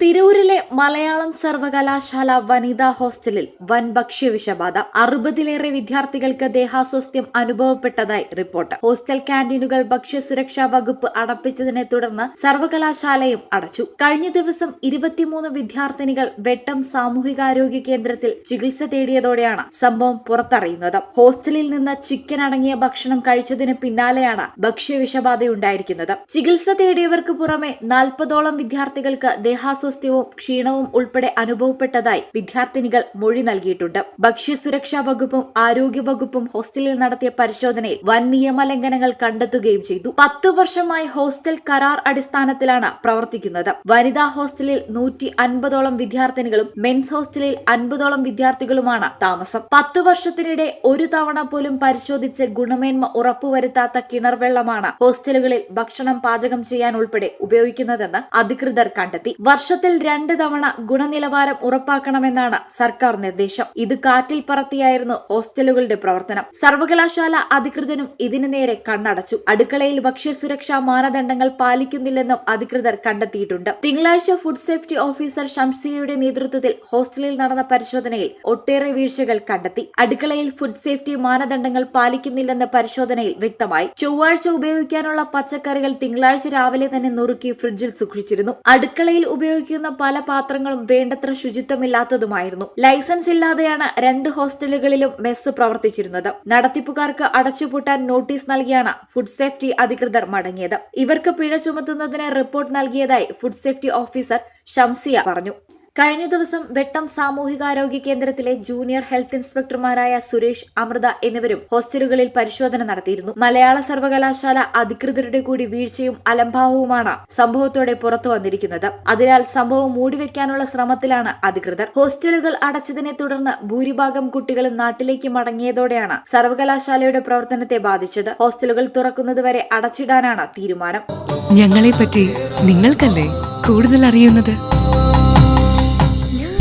തിരൂരിലെ മലയാളം സർവകലാശാല വനിതാ ഹോസ്റ്റലിൽ വൻ ഭക്ഷ്യവിഷബാധ. അറുപതിലേറെ വിദ്യാർത്ഥികൾക്ക് ദേഹാസ്വാസ്ഥ്യം അനുഭവപ്പെട്ടതായി റിപ്പോർട്ട്. ഹോസ്റ്റൽ ക്യാന്റീനുകൾ ഭക്ഷ്യസുരക്ഷാ വകുപ്പ് അടപ്പിച്ചതിനെ തുടർന്ന് സർവകലാശാലയും അടച്ചു. കഴിഞ്ഞ ദിവസം ഇരുപത്തിമൂന്ന് വിദ്യാർത്ഥിനികൾ വെട്ടം സാമൂഹികാരോഗ്യ കേന്ദ്രത്തിൽ ചികിത്സ തേടിയതോടെയാണ് സംഭവം പുറത്തറിയുന്നത്. ഹോസ്റ്റലിൽ നിന്ന് ചിക്കൻ അടങ്ങിയ ഭക്ഷണം കഴിച്ചതിന് പിന്നാലെയാണ് ഭക്ഷ്യവിഷബാധയുണ്ടായിരിക്കുന്നത്. ചികിത്സ തേടിയവർക്ക് പുറമെ നാൽപ്പതോളം വിദ്യാർത്ഥികൾക്ക് ദേഹാസ്വാസ്ഥ്യവും ക്ഷീണവും ഉൾപ്പെടെ അനുഭവപ്പെട്ടതായി വിദ്യാർത്ഥിനികൾ മൊഴി നൽകിയിട്ടുണ്ട്. ഭക്ഷ്യസുരക്ഷാ വകുപ്പും ആരോഗ്യ വകുപ്പും ഹോസ്റ്റലിൽ നടത്തിയ പരിശോധനയിൽ വൻ നിയമലംഘനങ്ങൾ കണ്ടെത്തുകയും ചെയ്തു. പത്തു വർഷമായി ഹോസ്റ്റൽ കരാർ അടിസ്ഥാനത്തിലാണ് പ്രവർത്തിക്കുന്നത്. വനിതാ ഹോസ്റ്റലിൽ നൂറ്റി അൻപതോളം വിദ്യാർത്ഥിനികളും മെൻസ് ഹോസ്റ്റലിൽ അൻപതോളം വിദ്യാർത്ഥികളുമാണ് താമസം. പത്തു വർഷത്തിനിടെ ഒരു തവണ പോലും പരിശോധിച്ച് ഗുണമേന്മ ഉറപ്പുവരുത്താത്ത കിണർ വെള്ളമാണ് ഹോസ്റ്റലുകളിൽ ഭക്ഷണം പാചകം ചെയ്യാൻ ഉൾപ്പെടെ ഉപയോഗിക്കുന്നതെന്ന് അധികൃതർ കണ്ടെത്തി. വർഷത്തിൽ രണ്ട് തവണ ഗുണനിലവാരം ഉറപ്പാക്കണമെന്നാണ് സർക്കാർ നിർദ്ദേശം. ഇത് കാറ്റിൽ പറത്തിയായിരുന്നു ഹോസ്റ്റലുകളുടെ പ്രവർത്തനം. സർവകലാശാല അധികൃതരും ഇതിനു നേരെ കണ്ണടച്ചു. അടുക്കളയിൽ ഭക്ഷ്യസുരക്ഷാ മാനദണ്ഡങ്ങൾ പാലിക്കുന്നില്ലെന്നും അധികൃതർ കണ്ടെത്തിയിട്ടുണ്ട്. തിങ്കളാഴ്ച ഫുഡ് സേഫ്റ്റി ഓഫീസർ ഷംസിയയുടെ നേതൃത്വത്തിൽ ഹോസ്റ്റലിൽ നടന്ന പരിശോധനയിൽ ഒട്ടേറെ വീഴ്ചകൾ കണ്ടെത്തി. അടുക്കളയിൽ ഫുഡ് സേഫ്റ്റി മാനദണ്ഡങ്ങൾ പാലിക്കുന്നില്ലെന്ന് പരിശോധനയിൽ വ്യക്തമായി. ചൊവ്വാഴ്ച ഉപയോഗിക്കാനുള്ള പച്ചക്കറികൾ തിങ്കളാഴ്ച രാവിലെ തന്നെ നുറുക്കി ഫ്രിഡ്ജിൽ സൂക്ഷിച്ചിരുന്നു. അടുക്കളയിൽ ഉപയോഗിക്കുന്ന പല പാത്രങ്ങളും വേണ്ടത്ര ശുചിത്വമില്ലാത്തതുമായിരുന്നു. ലൈസൻസ് ഇല്ലാതെയാണ് രണ്ട് ഹോസ്റ്റലുകളിലും മെസ്സ് പ്രവർത്തിച്ചിരുന്നത്. നടത്തിപ്പുകാർക്ക് അടച്ചുപൂട്ടാൻ നോട്ടീസ് നൽകിയാണ് ഫുഡ് സേഫ്റ്റി അധികൃതർ മടങ്ങിയത്. ഇവർക്ക് പിഴ ചുമത്തുന്നതിന് റിപ്പോർട്ട് നൽകിയതായി ഫുഡ് സേഫ്റ്റി ഓഫീസർ ഷംസിയ പറഞ്ഞു. കഴിഞ്ഞ ദിവസം വെട്ടം സാമൂഹികാരോഗ്യ കേന്ദ്രത്തിലെ ജൂനിയർ ഹെൽത്ത് ഇൻസ്പെക്ടർമാരായ സുരേഷ് അമൃത എന്നിവരും ഹോസ്റ്റലുകളിൽ പരിശോധന നടത്തിയിരുന്നു. മലയാള സർവകലാശാല അധികൃതരുടെ കൂടി വീഴ്ചയും അലംഭാവവുമാണ് സംഭവത്തോടെ പുറത്തു വന്നിരിക്കുന്നത്. അതിനാൽ സംഭവം മൂടിവെക്കാനുള്ള ശ്രമത്തിലാണ് അധികൃതർ. ഹോസ്റ്റലുകൾ അടച്ചതിനെ തുടർന്ന് ഭൂരിഭാഗം കുട്ടികളും നാട്ടിലേക്ക് മടങ്ങിയതോടെയാണ് സർവകലാശാലയുടെ പ്രവർത്തനത്തെ ബാധിച്ചത്. ഹോസ്റ്റലുകൾ തുറക്കുന്നതുവരെ അടച്ചിടാനാണ് തീരുമാനം. ഞങ്ങളെപ്പറ്റി നിങ്ങൾക്കല്ലേ കൂടുതൽ അറിയുന്നത്?